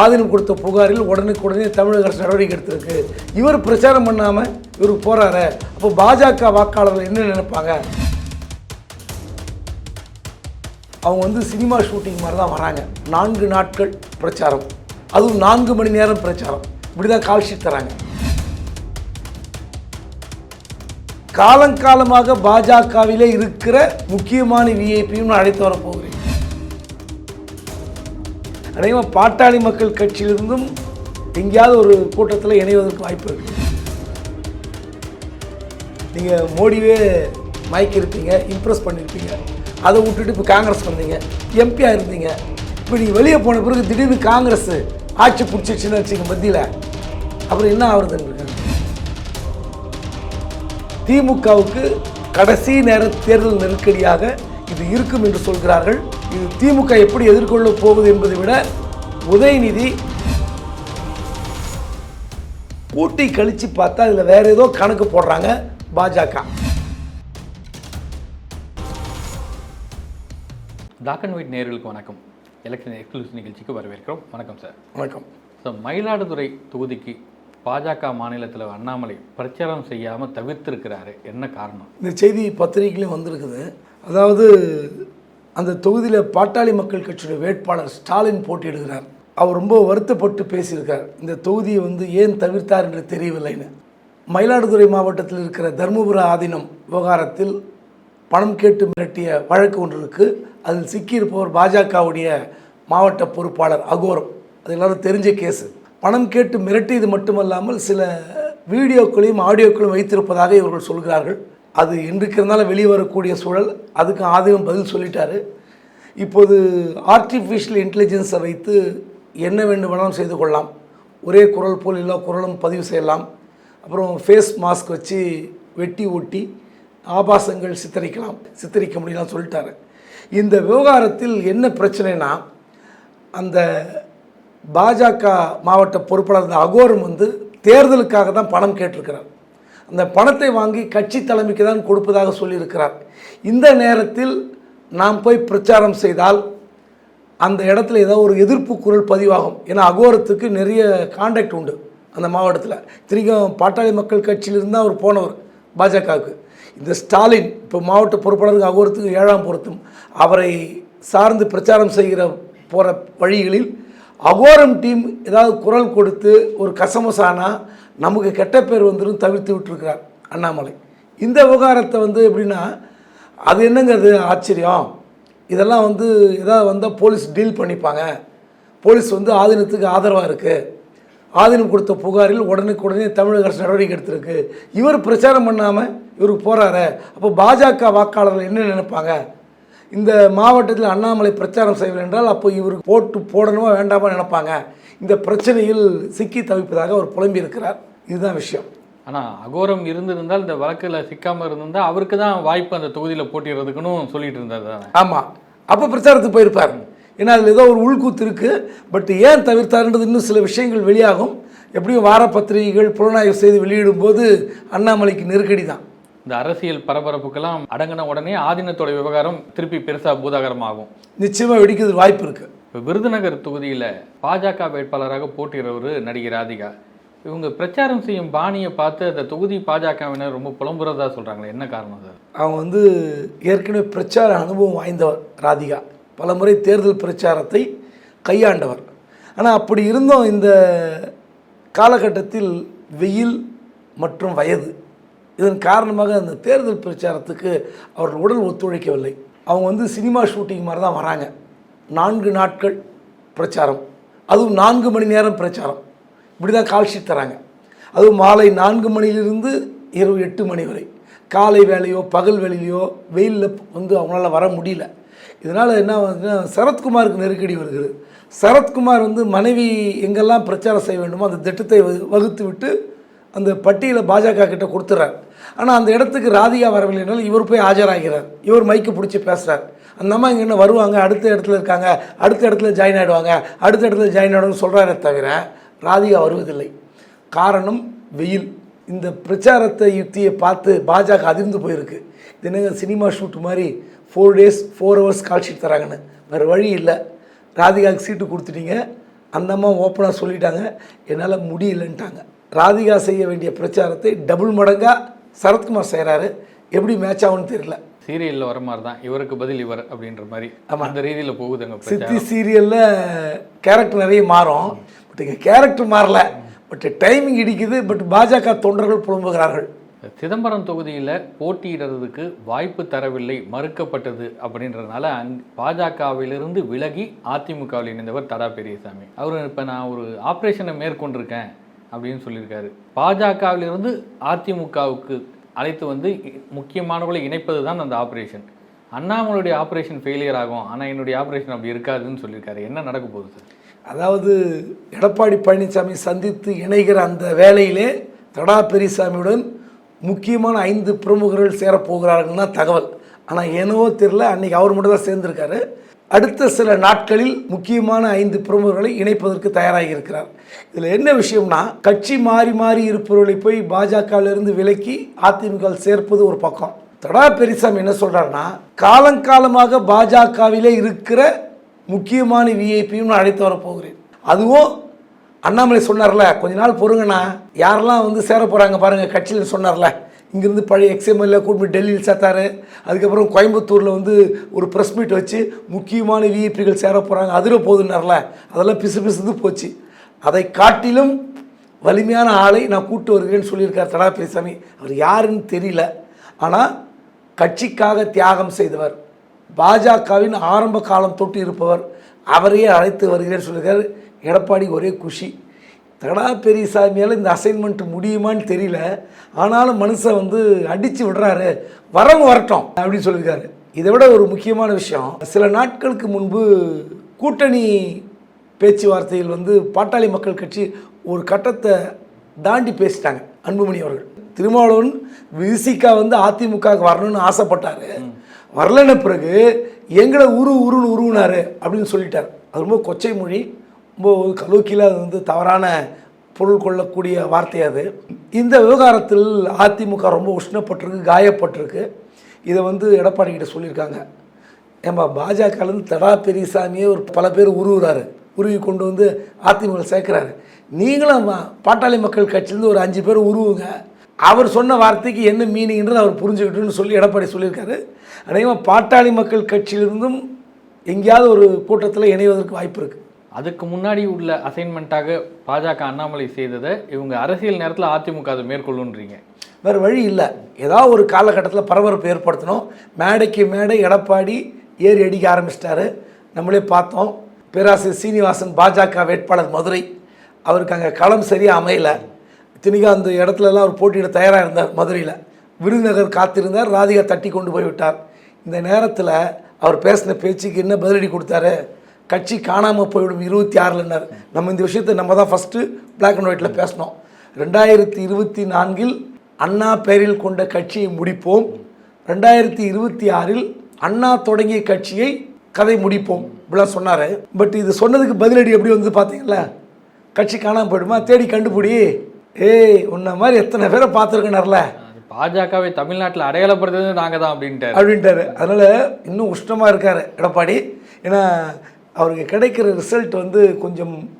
ஆதீனம் கொடுத்த புகாரில் உடனுக்குடனே தமிழக அரசு நடவடிக்கை எடுத்திருக்கு. இவர் பிரச்சாரம் பண்ணாமல் இவர் போகிறாரு அப்போ பாஜக வாக்காளர்கள் என்ன நினைப்பாங்க? அவங்க வந்து சினிமா ஷூட்டிங் மாதிரி தான் வராங்க. நான்கு நாட்கள் பிரச்சாரம். அதுவும் நான்கு மணி நேரம் பிரச்சாரம். இப்படி தான் கால் தராங்க. காலங்காலமாக பாஜகவிலே இருக்கிற முக்கியமான விஐபியும் நான் அழைத்து வர அதேமாதிரி பாட்டாளி மக்கள் கட்சியிலிருந்தும் எங்கேயாவது ஒரு கூட்டத்தில் இணைவதற்கு வாய்ப்பு இருக்கு. நீங்கள் மோடியே மயக்கிருப்பீங்க இம்ப்ரெஸ் பண்ணியிருப்பீங்க அதை விட்டுட்டு இப்போ காங்கிரஸ் வந்தீங்க எம்பியாக இருந்தீங்க. இப்போ நீங்கள் வெளியே போன பிறகு திடீர்னு காங்கிரஸ் ஆட்சி பிடிச்சிச்சுன்னு வச்சுங்க மத்தியில். அப்புறம் என்ன ஆகுறதுன்னு திமுகவுக்கு கடைசி நேர தேர்தல் நெருக்கடியாக இது இருக்கும் என்று சொல்கிறார்கள். இது திமுக எப்படி எதிர்கொள்ளப் போகுது என்பதை விட உதயநிதி கூட்டி கழிச்சு பார்த்தா இதில் வேற ஏதோ கணக்கு போடுறாங்க பாஜக. பிளாக் அண்ட் ஒயிட் நேயர்களுக்கு வணக்கம். எலெக்ஷன் எக்ஸ்க்ளூசிவ் நிகழ்ச்சிக்கு வரவேற்கிறோம். வணக்கம் சார். வணக்கம். ஸோ மயிலாடுதுறை தொகுதிக்கு பாஜக மாநிலத்தில் அண்ணாமலை பிரச்சாரம் செய்யாமல் தவிர்த்திருக்கிறாரு. என்ன காரணம்? இந்த செய்தி பத்திரிகையிலும் வந்திருக்குது. அதாவது அந்த தொகுதியில் பாட்டாளி மக்கள் கட்சியுடைய வேட்பாளர் ஸ்டாலின் போட்டியிடுகிறார். அவர் ரொம்ப வருத்தப்பட்டு பேசியிருக்கார். இந்த தொகுதியை வந்து ஏன் தவிர்த்தார் என்று தெரியவில்லைன்னு. மயிலாடுதுறை மாவட்டத்தில் இருக்கிற தருமபுர ஆதீனம் விவகாரத்தில் பணம் கேட்டு மிரட்டிய வழக்கு ஒன்று இருக்கு அதில் சிக்கியிருப்பவர் பாஜகவுடைய மாவட்ட பொறுப்பாளர் அகோரம். அது எல்லாரும் தெரிஞ்ச கேஸு. பணம் கேட்டு மிரட்டியது மட்டுமல்லாமல் சில வீடியோக்களையும் ஆடியோக்களையும் வைத்திருப்பதாக இவர்கள் சொல்கிறார்கள். அது இன்றைக்கு இருந்தாலும் வெளியே வரக்கூடிய சூழல். அதுக்கு ஆதிவம் பதில் சொல்லிட்டாரு. இப்போது ஆர்டிஃபிஷியல் இன்டெலிஜென்ஸை வைத்து என்ன வேண்டுமானாலும் செய்து கொள்ளலாம். ஒரே குரல் போல் எல்லா குரலும் பதிவு செய்யலாம். அப்புறம் ஃபேஸ் மாஸ்க் வச்சு வெட்டி ஒட்டி ஆபாசங்கள் சித்தரிக்கலாம். சித்தரிக்க முடியலாம் சொல்லிட்டாரு. இந்த விவகாரத்தில் என்ன பிரச்சனைனா அந்த பாஜக மாவட்ட பொறுப்பாளர் அகோரம் வந்து தேர்தலுக்காக தான் பணம் கேட்டிருக்கிறார். அந்த பணத்தை வாங்கி கட்சி தலைமைக்கு தான் கொடுப்பதாக சொல்லியிருக்கிறார். இந்த நேரத்தில் நாம் போய் பிரச்சாரம் செய்தால் அந்த இடத்துல ஏதோ ஒரு எதிர்ப்பு குரல் பதிவாகும். ஏன்னா அகோரத்துக்கு நிறைய காண்டாக்ட் உண்டு அந்த மாவட்டத்தில். திரிகம் பாட்டாளி மக்கள் கட்சியிலிருந்து அவர் போனவர் பாஜகவுக்கு. இந்த ஸ்டாலின் இப்போ மாவட்ட பொறுப்பாளருக்கு அகோரத்துக்கு ஏழாம் பொருத்தும். அவரை சார்ந்து பிரச்சாரம் செய்கிற போகிற வழிகளில் அகோரம் டீம் ஏதாவது குரல் கொடுத்து ஒரு கசமசானா நமக்கு கெட்ட பேர் வந்துடும் தவிர்த்து விட்டுருக்கிறார் அண்ணாமலை. இந்த விவகாரத்தை வந்து எப்படின்னா அது என்னங்க அது ஆச்சரியம்? இதெல்லாம் வந்து எதாவது வந்தால் போலீஸ் டீல் பண்ணிப்பாங்க. போலீஸ் வந்து ஆதீனத்துக்கு ஆதரவாக இருக்குது ஆதீனம் கொடுத்த புகாரில் உடனுக்குடனே தமிழக அரசு நடவடிக்கை எடுத்திருக்கு. இவர் பிரச்சாரம் பண்ணாமல் இவருக்கு போகிறாரு அப்போ பாஜக வாக்காளர்கள் என்ன நினைப்பாங்க? இந்த மாவட்டத்தில் அண்ணாமலை பிரச்சாரம் செய்யவில்லை என்றால் அப்போ இவருக்கு போட்டு போடணுமா வேண்டாமா நினைப்பாங்க. இந்த பிரச்சனையில் சிக்கி தவிப்பதாக அவர் புலம்பி இருக்கிறார் இதுதான் விஷயம். ஆனால் அகோரம் இருந்திருந்தால் இந்த வழக்கில் சிக்காமல் இருந்திருந்தால் அவருக்கு தான் வாய்ப்பு அந்த தொகுதியில் போட்டிடுறதுக்குன்னு சொல்லிட்டு இருந்தார் தானே. ஆமாம் அப்போ பிரச்சாரத்துக்கு போயிருப்பார். ஏன்னா அதில் ஏதோ ஒரு உள்கூத்து இருக்குது பட் ஏன் தவிர்த்தாருன்றது இன்னும் சில விஷயங்கள் வெளியாகும். எப்படியும் வார பத்திரிகைகள் புலனாய்வு செய்து வெளியிடும்போது அண்ணாமலைக்கு நெருக்கடி தான். இந்த அரசியல் பரபரப்புக்கெல்லாம் அடங்கின உடனே ஆதீனத்தோட விவகாரம் திருப்பி பெருசாக பூதாகரமாகும். நிச்சயமாக வெடிக்கிறது வாய்ப்பு இருக்குது விருதுநகர் தொகுதியில் பாஜக வேட்பாளராக போட்டியிடுறவர் நடிகை ராதிகா. இவங்க பிரச்சாரம் செய்யும் பாணியை பார்த்து அந்த தொகுதி பாஜகவினர் ரொம்ப புலம்புறதா சொல்கிறாங்களே என்ன காரணம் சார் அவங்க வந்து ஏற்கனவே பிரச்சார அனுபவம் வாய்ந்தவர் ராதிகா. பலமுறை தேர்தல் பிரச்சாரத்தை கையாண்டவர். ஆனால் அப்படி இருந்தும் இந்த காலகட்டத்தில் வெயில் மற்றும் வயது இதன் காரணமாக அந்த தேர்தல் பிரச்சாரத்துக்கு அவர்கள் உடல் ஒத்துழைக்கவில்லை. அவங்க வந்து சினிமா ஷூட்டிங் மாதிரி தான் வராங்க. நான்கு நாட்கள் பிரச்சாரம். அதுவும் நான்கு மணி நேரம் பிரச்சாரம். இப்படி தான் கால் ஷீட் தராங்க. அதுவும் மாலை நான்கு மணியிலிருந்து இரவு எட்டு மணி வரை. காலை வேலையோ பகல் வேலையிலையோ வெயிலில் வந்து அவங்களால வர முடியல. இதனால் என்ன ஆகுதுன்னா சரத்குமாருக்கு நெருக்கடி வருகிறது. சரத்குமார் வந்து மனைவி எங்கெல்லாம் பிரச்சாரம் செய்ய வேண்டுமோ அந்த திட்டத்தை வகுத்து விட்டு அந்த பட்டியலை பாஜக கிட்ட கொடுத்துட்றார் ஆனால் அந்த இடத்துக்கு ராதிகா வரவில்லை என்றால் இவர் போய் ஆஜராகிறார். இவர் மைக்கு பிடிச்சி பேசுகிறார் அந்த அம்மா இங்கே என்ன வருவாங்க அடுத்த இடத்துல இருக்காங்க அடுத்த இடத்துல ஜாயின் ஆகிடுவாங்க அடுத்த இடத்துல ஜாயின் ஆகிடுவாங்க சொல்கிறாரே தவிர ராதிகா வருவதில்லை. காரணம் வெயில். இந்த பிரச்சாரத்தை யுக்தியை பார்த்து பாஜக அதிர்ந்து போயிருக்கு. தினங்க சினிமா ஷூட் மாதிரி four days four hours call sheet தராங்கன்னு. வேறு வழி இல்லை. ராதிகாவுக்கு சீட்டு கொடுத்துட்டீங்க. அந்த அம்மா ஓப்பனாக சொல்லிட்டாங்க. என்னால் முடியலன்ட்டாங்க. ராதிகா செய்ய வேண்டிய பிரச்சாரத்தை டபுள் மடங்காக சரத்குமார் செய்கிறாரு எப்படி மேட்ச் ஆகும்னு தெரியல. சீரியல்ல வர மாதிரி தான் இவருக்கு பதில் இவர் அப்படின்ற மாதிரி ஆமா. அந்த ரீதியில போகுதுங்க சித்தி சீரியலில் கேரக்டர் நிறைய மாறும். பட் இங்கே கேரக்டர் மாறல. பட் டைமிங் இடிக்குது. பட் பாஜக தொண்டர்கள் புலம்புகிறார்கள். சிதம்பரம் தொகுதியில போட்டியிடுறதுக்கு வாய்ப்பு தரவில்லை மறுக்கப்பட்டது அப்படின்றதுனால அங் பாஜகவிலிருந்து விலகி அதிமுகவில் இணைந்தவர் தடா பெரியசாமி. அவர் இப்போ நான் ஒரு ஆப்ரேஷனை மேற்கொண்டிருக்கேன் அப்படின்னு சொல்லியிருக்காரு. பாஜகவிலிருந்து அதிமுகவுக்கு அழைத்து வந்து முக்கியமானவர்களை இணைப்பது தான் அந்த ஆப்ரேஷன் அண்ணாமலையுடைய ஆப்ரேஷன் ஃபெயிலியர் ஆகும். ஆனால் என்னுடைய ஆப்ரேஷன் அப்படி இருக்காதுன்னு சொல்லியிருக்காரு. என்ன நடக்க போகுது சார் அதாவது எடப்பாடி பழனிசாமி சந்தித்து இணைகிற அந்த வேலையிலே தடா பெரியசாமியுடன் முக்கியமான ஐந்து பிரமுகர்கள் சேரப்போகிறார்கள்னா தகவல். ஆனால் என்னவோ தெரில அன்றைக்கி அவர் மட்டும் தான் சேர்ந்துருக்காரு. அடுத்த சில நாட்களில் முக்கியமான ஐந்து பிரமுகர்களை இணைப்பதற்கு தயாராகி இருக்கிறார் இதில் என்ன விஷயம்னா கட்சி மாறி மாறி இருப்பவர்களை போய் பாஜகவிலிருந்து விலக்கி அதிமுக சேர்ப்பது ஒரு பக்கம். தடா பெரிசாமி என்ன சொல்கிறாருன்னா காலங்காலமாக பாஜகவிலே இருக்கிற முக்கியமான விஐபியும் நான் அழைத்து வர போகிறேன் அதுவும் அண்ணாமலை சொன்னார்ல கொஞ்ச நாள் பொறுங்கண்ணா யாரெல்லாம் வந்து சேர போகிறாங்க பாருங்கள் கட்சியில் சொன்னார்ல. இங்கேருந்து பழைய எக்ஸ்எம்எல்ஏ கூட்டு டெல்லியில் சேர்த்தாரு. அதுக்கப்புறம் கோயம்புத்தூரில் வந்து ஒரு ப்ரெஸ் மீட் வச்சு முக்கியமான விஐபிகள் சேர போகிறாங்க அதிர போகுதுன்னார்ல அதெல்லாம் பிசு பிசுந்து போச்சு. அதை காட்டிலும் வலிமையான ஆளை நான் கூட்டு வருகிறேன்னு சொல்லியிருக்கார் தடா பெரியசாமி அவர் யாருன்னு தெரியல. ஆனால் கட்சிக்காக தியாகம் செய்தவர் பாஜகவின் ஆரம்ப காலம் தொட்டு இருப்பவர் அவரையே அழைத்து வருகிறேன்னு சொல்லியிருக்கார். எடப்பாடி ஒரே குஷி. தடா பெரியசாமியால் இந்த அசைன்மெண்ட் முடியுமான்னு தெரியல. ஆனாலும் மனுஷன் வந்து அடித்து விடுறாரு. வரவங்க வரட்டும் அப்படின்னு சொல்லியிருக்காரு. இதை விட ஒரு முக்கியமான விஷயம் சில நாட்களுக்கு முன்பு கூட்டணி பேச்சுவார்த்தையில் வந்து பாட்டாளி மக்கள் கட்சி ஒரு கட்டத்தை தாண்டி பேசிட்டாங்க அன்புமணி அவர்கள். திருமாவளவன் விசிகா வந்து அதிமுகவுக்கு வரணும்னு ஆசைப்பட்டார். வரலன பிறகு எங்களை உரு உருன்னு உருவினார் அப்படின்னு சொல்லிட்டார். அது ரொம்ப கொச்சை மொழி. கலூக்கியில் அது வந்து தவறான பொருள் கொள்ளக்கூடிய வார்த்தை அது. இந்த விவகாரத்தில் அதிமுக ரொம்ப உஷ்ணப்பட்டிருக்கு காயப்பட்டிருக்கு. இதை வந்து எடப்பாடி கிட்ட சொல்லியிருக்காங்க. ஏம்பா பாஜகலேருந்து தடா பெரியசாமியே ஒரு பல பேர் உருவுறாரு. உருவி கொண்டு வந்து அதிமுக சேர்க்குறாரு. நீங்களும் பாட்டாளி மக்கள் கட்சியிலேருந்து ஒரு அஞ்சு பேர் உருவுங்க. அவர் சொன்ன வார்த்தைக்கு என்ன மீனிங்ன்றது அவர் புரிஞ்சுக்கிட்டுன்னு சொல்லி எடப்பாடி சொல்லியிருக்காரு. அநேகமாக பாட்டாளி மக்கள் கட்சியிலிருந்தும் எங்கேயாவது ஒரு கூட்டத்தில் இணைவதற்கு வாய்ப்பு இருக்குது அதுக்கு முன்னாடி உள்ள அசைன்மெண்ட்டாக பாஜக அண்ணாமலை செய்ததை இவங்க அரசியல் நேரத்தில் அதிமுக அதை மேற்கொள்ளுன்றீங்க. வேறு வழி இல்லை. ஏதாவது ஒரு காலகட்டத்தில் பரபரப்பு ஏற்படுத்தணும். மேடைக்கு மேடை எடப்பாடி ஏறி அடிக்க ஆரம்பிச்சிட்டாரு. நம்மளே பார்த்தோம். பேராசிரியர் சீனிவாசன் பாஜக வேட்பாளர் மதுரை. அவருக்கு அங்கே களம் சரியாக அமையலை. திணிகா அந்த இடத்துலலாம் அவர் போட்டியிட தயாராக இருந்தார் மதுரையில். விருதுநகர் காத்திருந்தார். ராதிகா தட்டி கொண்டு போய் விட்டார் இந்த நேரத்தில் அவர் பேசின பேச்சுக்கு என்ன பதிலடி கொடுத்தாரு? கட்சி காணாமல் போய்விடும் இருபத்தி ஆறுலன்னார். நம்ம இந்த விஷயத்தை நம்ம தான் ஃபஸ்ட்டு பிளாக் அண்ட் ஒயிட்டில் பேசினோம் ரெண்டாயிரத்தி இருபத்தி நான்கில் அண்ணா பெயரில் கொண்ட கட்சியை முடிப்போம். ரெண்டாயிரத்தி இருபத்தி ஆறில் அண்ணா தொடங்கிய கட்சியை கதை முடிப்போம். இப்படிலாம் சொன்னார். பட் இது சொன்னதுக்கு பதிலடி எப்படி வந்து பார்த்தீங்களா கட்சி காணாமல் போயிடுமா? தேடி கண்டுபிடி. ஏய் உன்ன மாதிரி எத்தனை பேரை பார்த்துருக்கனார்ல? பாஜகவை தமிழ்நாட்டில் அடையாளப்படுத்துறது நாங்கள் தான் அப்படின்ட்டார். அப்படின்ட்டாரு. அதனால் இன்னும் உஷ்ணமாக இருக்கார் எடப்பாடி. ஏன்னா அவருக்கு கிடைக்கிற ரிசல்ட் வந்து கொஞ்சம்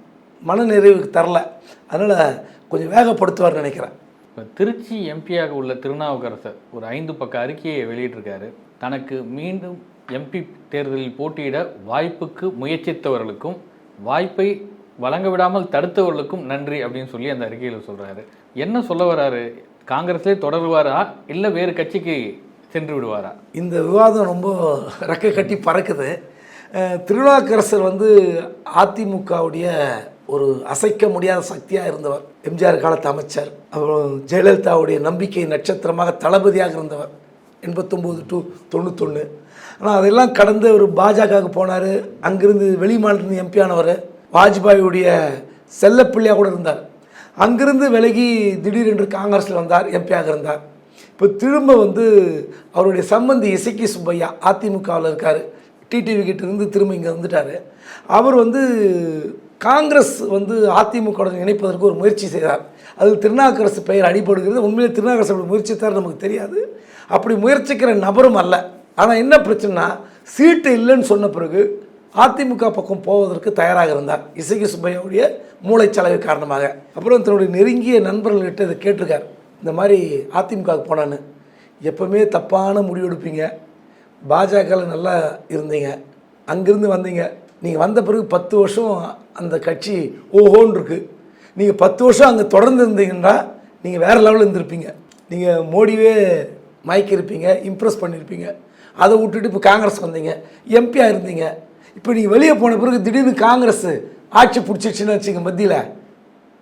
மனநிறைவுக்கு தரல. அதனால் கொஞ்சம் வேகப்படுத்துவார்னு நினைக்கிறேன். இப்போ திருச்சி எம்பியாக உள்ள திருநாவுக்கரசர் ஒரு ஐந்து பக்க அறிக்கையை வெளியிட்டிருக்காரு. தனக்கு மீண்டும் எம்பி தேர்தலில் போட்டியிட வாய்ப்புக்கு முயற்சித்தவர்களுக்கும் வாய்ப்பை வழங்க விடாமல் தடுத்தவர்களுக்கும் நன்றி அப்படின்னு சொல்லி அந்த அறிக்கையில் சொல்றாரு. என்ன சொல்ல வராரு? காங்கிரஸ்லேயே தொடருவாரா? இல்லை வேறு கட்சிக்கு சென்று விடுவாரா? இந்த விவாதம் ரொம்ப ரெக்கை கட்டி பறக்குது. திருநாவுக்கரசர் வந்து அதிமுகவுடைய ஒரு அசைக்க முடியாத சக்தியாக இருந்தவர். எம்ஜிஆர் காலத்து அமைச்சர். அப்புறம் ஜெயலலிதாவுடைய நம்பிக்கை நட்சத்திரமாக தளபதியாக இருந்தவர். எண்பத்தொம்போது டு தொண்ணூத்தொன்று ஆனால் அதெல்லாம் கடந்து ஒரு பாஜகவுக்கு போனார். அங்கிருந்து வெளி மாநிலத்திலிருந்து எம்பி ஆனவர். வாஜ்பாயுடைய செல்லப்பிள்ளையாக கூட இருந்தார். அங்கிருந்து விலகி திடீரென்று காங்கிரஸில் வந்தார் எம்பியாக இருந்தார். இப்போ திரும்ப வந்து அவருடைய சம்பந்தி இசக்கி சுப்பையா அதிமுகவில் இருக்கார். டிடிவி கிட்டேருந்து திரும்ப இங்கே வந்துட்டார். அவர் வந்து காங்கிரஸ் வந்து அதிமுகவுடன் இணைப்பதற்கு ஒரு முயற்சி செய்தார். அதில் திருநாவுக்கரசு பெயர் அடிபடுகிறது. உண்மையிலே திருநாக்கரசு அப்படி முயற்சித்தார் நமக்கு தெரியாது. அப்படி முயற்சிக்கிற நபரும் அல்ல. ஆனால் என்ன பிரச்சனைனா சீட்டு இல்லைன்னு சொன்ன பிறகு அதிமுக பக்கம் போவதற்கு தயாராக இருந்தார். இசைக்கு சுப்பையாவுடைய மூளைச்சலகு காரணமாக. அப்புறம் தன்னுடைய நெருங்கிய நண்பர்கள்கிட்ட இதை கேட்டிருக்கார். இந்த மாதிரி அதிமுகவுக்கு போனான்னு. எப்பவுமே தப்பான முடிவெடுப்பீங்க. பாஜகவில் நல்லா இருந்தீங்க. அங்கேருந்து வந்தீங்க. நீங்கள் வந்த பிறகு பத்து வருஷம் அந்த கட்சி ஓஹோன்னு இருக்குது நீங்கள் பத்து வருஷம் அங்கே தொடர்ந்து இருந்தீங்கன்னா நீங்கள் வேறு லெவலில் இருந்திருப்பீங்க. நீங்கள் மோடியே மயக்கியிருப்பீங்க இம்ப்ரெஸ் பண்ணியிருப்பீங்க அதை விட்டுட்டு இப்போ காங்கிரஸ் வந்தீங்க. எம்பியாக இருந்தீங்க. இப்போ நீங்கள் வெளியே போன பிறகு திடீர்னு காங்கிரஸ் ஆட்சி பிடிச்சிச்சுன்னு வச்சுங்க மத்தியில்.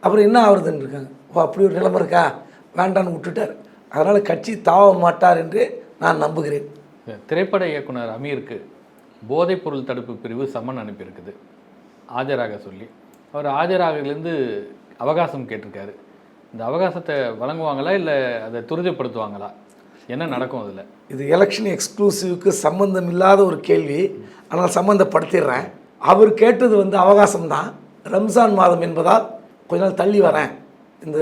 அப்புறம் என்ன ஆகுறதுன்னு இருக்காங்க. ஓ அப்படி ஒரு நிலைமை இருக்கா? வேண்டான்னு விட்டுட்டார். அதனால் கட்சி தாவ மாட்டார் என்று நான் நம்புகிறேன். திரைப்பட இயக்குனர் அமீருக்கு போதைப்பொருள் தடுப்பு பிரிவு சம்மன் அனுப்பியிருக்குது. ஆஜராக சொல்லி அவர் ஆஜராகலேருந்து அவகாசம் கேட்டிருக்காரு. இந்த அவகாசத்தை வழங்குவாங்களா இல்லை அதை துரிதப்படுத்துவாங்களா? என்ன நடக்கும் அதில்? இது எலெக்ஷன் எக்ஸ்க்ளூசிவ்க்கு சம்மந்தம் இல்லாத ஒரு கேள்வி. ஆனால் சம்மந்தப்படுத்திடுறேன் அவர் கேட்டது வந்து அவகாசம் தான் ரம்ஜான் மாதம் என்பதால் கொஞ்ச நாள் தள்ளி வரேன். இந்த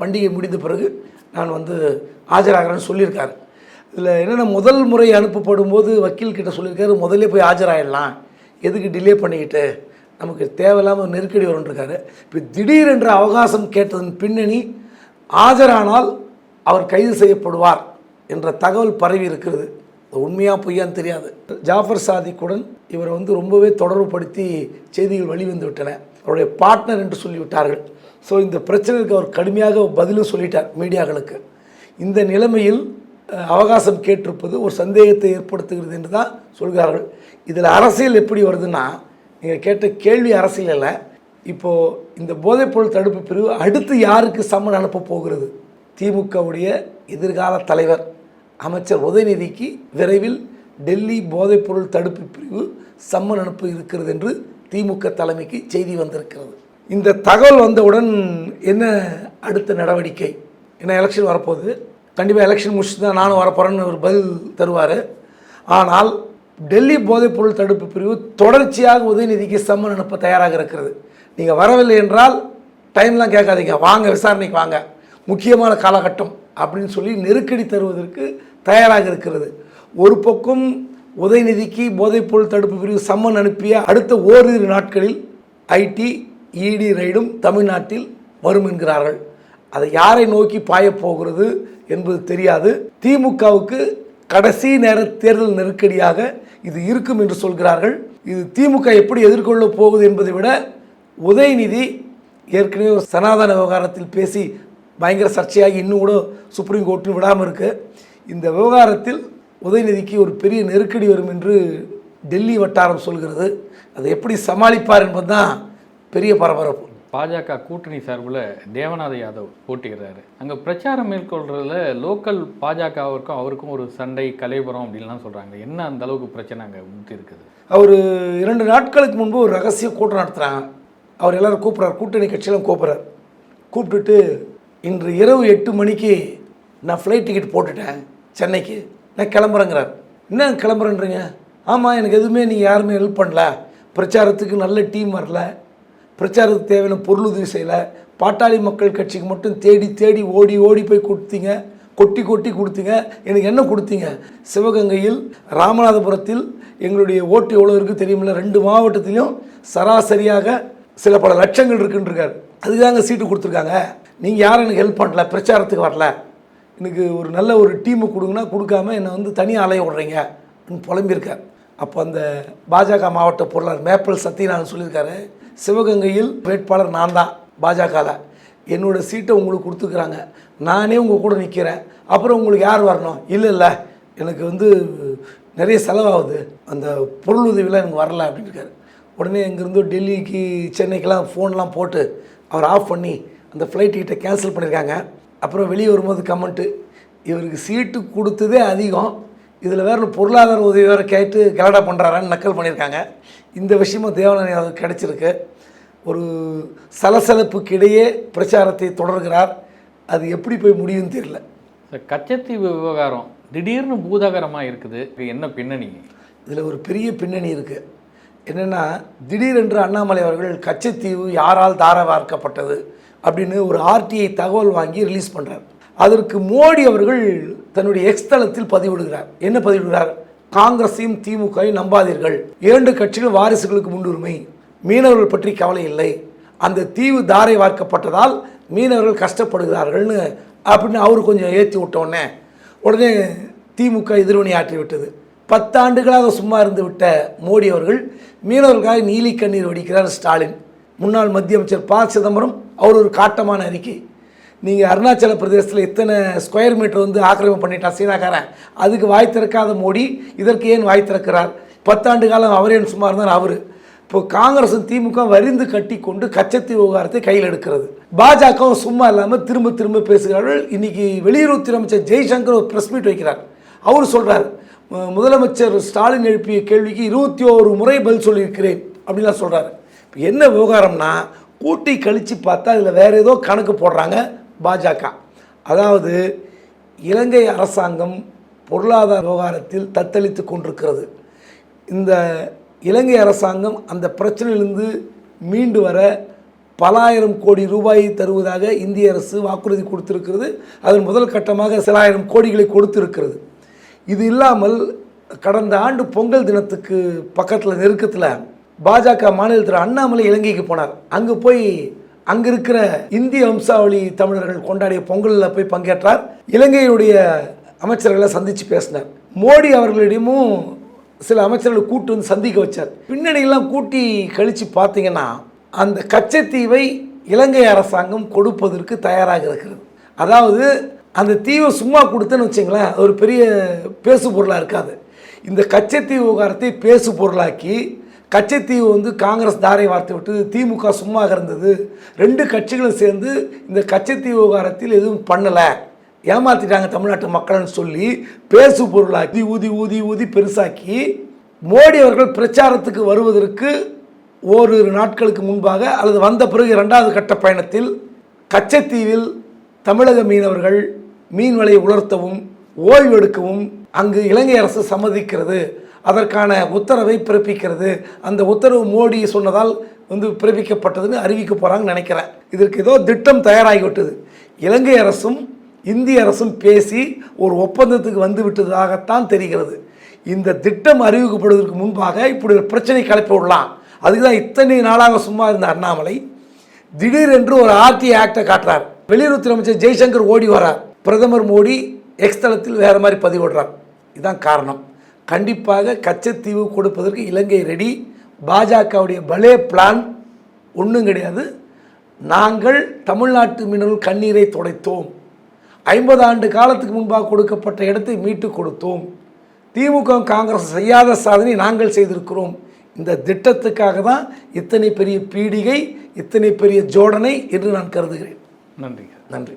பண்டிகை முடிந்த பிறகு நான் வந்து ஆஜராகிறேன்னு சொல்லியிருக்காரு. இதில் என்னென்ன முதல் முறை அனுப்பப்படும் போது வக்கீல் கிட்ட சொல்லியிருக்காரு முதல்ல போய் ஆஜராயிடலாம். எதுக்கு டிலே பண்ணிக்கிட்டு? நமக்கு தேவையில்லாமல் நெருக்கடி வரும்ன்றிருக்காரு. இப்போ திடீரென்ற அவகாசம் கேட்டதன் பின்னணி ஆஜரானால் அவர் கைது செய்யப்படுவார் என்ற தகவல் பரவி இருக்கிறது. உண்மையாக பொய்யான்னு தெரியாது. ஜாஃபர் சாதிக்குடன் இவரை வந்து ரொம்பவே தொடர்புபடுத்தி செய்திகள் வெளிவந்து விட்டன. அவருடைய பார்ட்னர் என்று சொல்லிவிட்டார்கள். ஸோ இந்த பிரச்சனைக்கு அவர் கடுமையாக பதிலும் சொல்லிட்டார் மீடியாக்களுக்கு. இந்த நிலைமையில் அவகாசம் கேட்டிருப்பது ஒரு சந்தேகத்தை ஏற்படுத்துகிறது என்று தான் சொல்கிறார்கள். இதில் அரசியல் எப்படி வருதுன்னா நீங்கள் கேட்ட கேள்வி அரசியல் இல்லை இப்போது இந்த போதைப்பொருள் தடுப்பு பிரிவு அடுத்து யாருக்கு சம்மன் அனுப்ப போகிறது? திமுகவுடைய எதிர்கால தலைவர் அமைச்சர் உதயநிதிக்கு விரைவில் டெல்லி போதைப்பொருள் தடுப்பு பிரிவு சம்மன் அனுப்பு இருக்கிறது என்று திமுக தலைமைக்கு செய்தி வந்திருக்கிறது. இந்த தகவல் வந்தவுடன் என்ன அடுத்த நடவடிக்கை? என்ன எலெக்ஷன் வரப்போகுது? கண்டிப்பாக எலெக்ஷன் முடிச்சுட்டு தான் நானும் வரப்போகிறேன்னு ஒரு பதில் தருவார். ஆனால் டெல்லி போதைப்பொருள் தடுப்பு பிரிவு தொடர்ச்சியாக உதயநிதிக்கு சம்மன் அனுப்ப தயாராக இருக்கிறது. நீங்கள் வரவில்லை என்றால் டைம்லாம் கேட்காதீங்க. வாங்க விசாரணைக்கு வாங்க. முக்கியமான காலகட்டம் அப்படின்னு சொல்லி நெருக்கடி தருவதற்கு தயாராக இருக்கிறது. ஒரு பக்கம் உதயநிதிக்கு போதைப்பொருள் தடுப்பு பிரிவு சம்மன் அனுப்பிய அடுத்த ஓரிரு நாட்களில் ஐடி இடி ரைடும் தமிழ்நாட்டில் வரும் என்கிறார்கள். அதை யாரை நோக்கி பாயப் போகிறது என்பது தெரியாது. திமுகவுக்கு கடைசி நேர தேர்தல் நெருக்கடியாக இது இருக்கும் என்று சொல்கிறார்கள். இது திமுக எப்படி எதிர்கொள்ளப் போகுது என்பதை விட உதயநிதி ஏற்கனவே ஒரு சனாதன விவகாரத்தில் பேசி பயங்கர சர்ச்சையாகி இன்னும் கூட சுப்ரீம் கோர்ட்டு விடாமல் இருக்கு. இந்த விவகாரத்தில் உதயநிதிக்கு ஒரு பெரிய நெருக்கடி வரும் என்று டெல்லி வட்டாரம் சொல்கிறது. அதை எப்படி சமாளிப்பார் என்பதுதான் பெரிய பரபரப்பு. பாஜக கூட்டணி சார்பில் தேவநாத யாதவ் போட்டிடுறாரு அங்கே பிரச்சாரம் மேற்கொள்றதுல லோக்கல் பாஜகவிற்கும் அவருக்கும் ஒரு சண்டை கலைபுரம் அப்படின்லாம் சொல்கிறாங்க என்ன அந்த அளவுக்கு பிரச்சனை அங்கே ஊற்றி இருக்குது? அவர் இரண்டு நாட்களுக்கு முன்பு ஒரு ரகசிய கூட்டம் நடத்துகிறாங்க அவர் எல்லாரும் கூப்பிட்றாரு. கூட்டணி கட்சியெல்லாம் கூப்பிட்றாரு. கூப்பிட்டுட்டு இன்று இரவு எட்டு மணிக்கு நான் ஃப்ளைட் டிக்கெட் போட்டுட்டேன் சென்னைக்கு. நான் கிளம்புறேங்கிறார். என்ன கிளம்புறேன்றீங்க? ஆமாம் எனக்கு எதுவுமே நீங்கள் யாருமே ஹெல்ப் பண்ணல. பிரச்சாரத்துக்கு நல்ல டீம் வரல. பிரச்சாரத்துக்கு தேவையான பொருளுதவி செய்யலை. பாட்டாளி மக்கள் கட்சிக்கு மட்டும் தேடி தேடி ஓடி ஓடி போய் கொடுத்தீங்க. கொட்டி கொட்டி கொடுத்தீங்க. எனக்கு என்ன கொடுத்தீங்க? சிவகங்கையில் ராமநாதபுரத்தில் எங்களுடைய ஓட்டு எவ்வளோ இருக்குது தெரியுமில்ல? ரெண்டு மாவட்டத்திலையும் சராசரியாக சில பல லட்சங்கள் இருக்குன்றிருக்காரு. அதுதாங்க சீட்டு கொடுத்துருக்காங்க. நீங்கள் யாரும் எனக்கு ஹெல்ப் பண்ணல. பிரச்சாரத்துக்கு வரல. எனக்கு ஒரு நல்ல ஒரு டீமு கொடுங்கன்னா கொடுக்காம என்னை வந்து தனியாக அலைய விட்றீங்க. அப்படின்னு புலம்பியிருக்கார். அப்போ அந்த பாஜக மாவட்ட பொருளாளர் மேப்பிள் சத்யநாதன் சொல்லியிருக்காரு. சிவகங்கையில் வேட்பாளர் நான் தான் பாஜகவில் என்னோடய சீட்டை உங்களுக்கு கொடுத்துக்கிறாங்க. நானே உங்கள் கூட நிற்கிறேன் அப்புறம் உங்களுக்கு யார் வரணும்? இல்லை இல்லை. எனக்கு வந்து நிறைய செலவாகுது. அந்த பொருள் உதவிலாம் எனக்கு வரல அப்படின்னு இருக்காரு. உடனே இங்கேருந்து டெல்லிக்கு சென்னைக்கெலாம் ஃபோன்லாம் போட்டு அவர் ஆஃப் பண்ணி அந்த ஃப்ளைட் டிக்கெட்டை கேன்சல் பண்ணியிருக்காங்க அப்புறம் வெளியே வரும்போது கமெண்ட்டு இவருக்கு சீட்டு கொடுத்ததே அதிகம். இதில் வேற பொருளாதார உதவி வேறு கேட்டு கலடா பண்ணுறாரான்னு நக்கல் பண்ணியிருக்காங்க இந்த விஷயமும் அவருக்கு கிடைச்சிருக்கு. ஒரு சலசலப்புக்கு இடையே பிரச்சாரத்தை தொடர்கிறார். அது எப்படி போய் முடியும்னு தெரியல. கச்சத்தீவு விவகாரம் திடீர்னு பூதாகரமாக இருக்குது. இது என்ன பின்னணி? இதில் ஒரு பெரிய பின்னணி இருக்குது என்னென்னா திடீரென்று அண்ணாமலை அவர்கள் கச்சத்தீவு யாரால் தார வார்க்கப்பட்டது அப்படின்னு ஒரு ஆர்டிஐ தகவல் வாங்கி ரிலீஸ் பண்ணுறார் அதற்கு மோடி அவர்கள் தன்னுடைய எக்ஸ் தளத்தில் பதிவிடுகிறார். என்ன பதிவிடுகிறார்? காங்கிரஸையும் திமுகவையும் நம்பாதீர்கள். இரண்டு கட்சிகள் வாரிசுகளுக்கு முன்னுரிமை. மீனவர்கள் பற்றி கவலை இல்லை. அந்த தீவு தாரை வார்க்கப்பட்டதால் மீனவர்கள் கஷ்டப்படுகிறார்கள்னு அப்படின்னு அவர் கொஞ்சம் ஏற்றி விட்டோடனே உடனே திமுக எதிர்வினை ஆற்றி விட்டது பத்தாண்டுகளாக சும்மா இருந்து விட்ட மோடி அவர்கள் மீனவர்களுக்காக நீலி கண்ணீர் வடிக்கிறார் ஸ்டாலின். முன்னாள் மத்திய அமைச்சர் ப. சிதம்பரம் அவர் ஒரு காட்டமான அறிக்கை. நீங்கள் அருணாச்சல பிரதேசத்தில் எத்தனை ஸ்கொயர் மீட்டர் வந்து ஆக்கிரமிப்பு பண்ணிட்டான் சீனாக்காரன்? அதுக்கு வாய் திறக்காத மோடி இதற்கு ஏன் வாய் திறக்கிறார்? பத்தாண்டு காலம் அவர் ஏன் சும்மா இருந்தார்? அவர். இப்போ காங்கிரஸும் திமுக வரிந்து கட்டி கொண்டு கச்சத்தீவு விவகாரத்தை கையில் எடுக்கிறது. பாஜகவும் சும்மா இல்லாமல் திரும்ப திரும்ப பேசுகிறார்கள். இன்றைக்கி வெளியுறவுத்துறை அமைச்சர் ஜெய்சங்கர் ஒரு ப்ரெஸ் மீட் வைக்கிறார். அவர் சொல்கிறார் முதலமைச்சர் ஸ்டாலின் எழுப்பிய கேள்விக்கு இருபத்தி ஓரு முறை பதில் சொல்லியிருக்கிறேன் அப்படின்லாம் சொல்கிறாரு இப்போ என்ன விவகாரம்னா கூட்டி கழித்து பார்த்தா இதில் வேறு ஏதோ கணக்கு போடுறாங்க. பாஜக. அதாவது இலங்கை அரசாங்கம் பொருளாதார விவகாரத்தில் தத்தளித்து கொண்டிருக்கிறது. இந்த இலங்கை அரசாங்கம் அந்த பிரச்சனையிலிருந்து மீண்டு வர பலாயிரம் கோடி ரூபாயை தருவதாக இந்திய அரசு வாக்குறுதி கொடுத்திருக்கிறது. அதன் முதல் கட்டமாக சில ஆயிரம் கோடிகளை கொடுத்திருக்கிறது. இது இல்லாமல் கடந்த ஆண்டு பொங்கல் தினத்துக்கு பக்கத்தில் நெருக்கத்தில் பாஜக மாநில திரு அண்ணாமலை இலங்கைக்கு போனார். அங்கே போய் அங்கே இருக்கிற இந்திய வம்சாவளி தமிழர்கள் கொண்டாடிய பொங்கலில் போய் பங்கேற்றார். இலங்கையுடைய அமைச்சர்களை சந்தித்து பேசினார். மோடி அவர்களிடமும் சில அமைச்சர்களை கூட்டு வந்து சந்திக்க வச்சார். பின்னணியெல்லாம் கூட்டி கழித்து பார்த்தீங்கன்னா அந்த கச்சத்தீவை இலங்கை அரசாங்கம் கொடுப்பதற்கு தயாராக இருக்கிறது. அதாவது அந்த தீவை சும்மா கொடுத்தேன்னு வச்சிங்களேன் ஒரு பெரிய பேசு பொருளாக இருக்காது. இந்த கச்சத்தீவு விவகாரத்தை பேசு பொருளாக்கி கச்சத்தீவு வந்து காங்கிரஸ் தாரை வார்த்தை விட்டு திமுக சும்மா இருந்தது ரெண்டு கட்சிகளும் சேர்ந்து இந்த கச்சத்தீவு விவகாரத்தில் எதுவும் பண்ணலை. ஏமாத்திட்டாங்க தமிழ்நாட்டு மக்கள்னு சொல்லி பேசு பொருளாக்கி ஊதி ஊதி ஊதி பெருசாக்கி மோடி அவர்கள் பிரச்சாரத்துக்கு வருவதற்கு ஓரிரு நாட்களுக்கு முன்பாக அல்லது வந்த பிறகு இரண்டாவது கட்ட பயணத்தில் கச்சத்தீவில் தமிழக மீனவர்கள் மீன் விலையை உலர்த்தவும் ஓய்வெடுக்கவும் அங்கு இலங்கை அரசு சம்மதிக்கிறது. அதற்கான உத்தரவை பிறப்பிக்கிறது. அந்த உத்தரவு மோடி சொன்னதால் வந்து பிறப்பிக்கப்பட்டதுன்னு அறிவிக்க போகிறாங்கன்னு நினைக்கிறேன். இதற்கு ஏதோ திட்டம் தயாராகிவிட்டது. இலங்கை அரசும் இந்திய அரசும் பேசி ஒரு ஒப்பந்தத்துக்கு வந்து விட்டதாகத்தான் தெரிகிறது. இந்த திட்டம் அறிவிக்கப்படுவதற்கு முன்பாக இப்படி ஒரு பிரச்சனை கிளப்பி விடலாம். அதுக்கு தான் இத்தனை நாளாக சும்மா இருந்த அண்ணாமலை திடீரென்று ஒரு ஆர்டி ஆக்டை காட்டுறார். வெளியுறவுத்துறை அமைச்சர் ஜெய்சங்கர் ஓடி வரார் பிரதமர் மோடி எக்ஸ் தளத்தில் வேறு மாதிரி பதிவிடுறார். இதுதான் காரணம். கண்டிப்பாக கச்சத்தீவு கொடுப்பதற்கு இலங்கை ரெடி பாஜகவுடைய பலே பிளான் ஒன்றும் கிடையாது. நாங்கள் தமிழ்நாட்டு மீனவர்கள் கண்ணீரை துடைத்தோம். ஐம்பது ஆண்டு காலத்துக்கு முன்பாக கொடுக்கப்பட்ட இடத்தை மீட்டு கொடுத்தோம். திமுக காங்கிரஸ் செய்யாத சாதனை நாங்கள் செய்திருக்கிறோம். இந்த திட்டத்துக்காக தான் இத்தனை பெரிய பீடிகை இத்தனை பெரிய ஜோடனை என்று நான் கருதுகிறேன். நன்றி. நன்றி.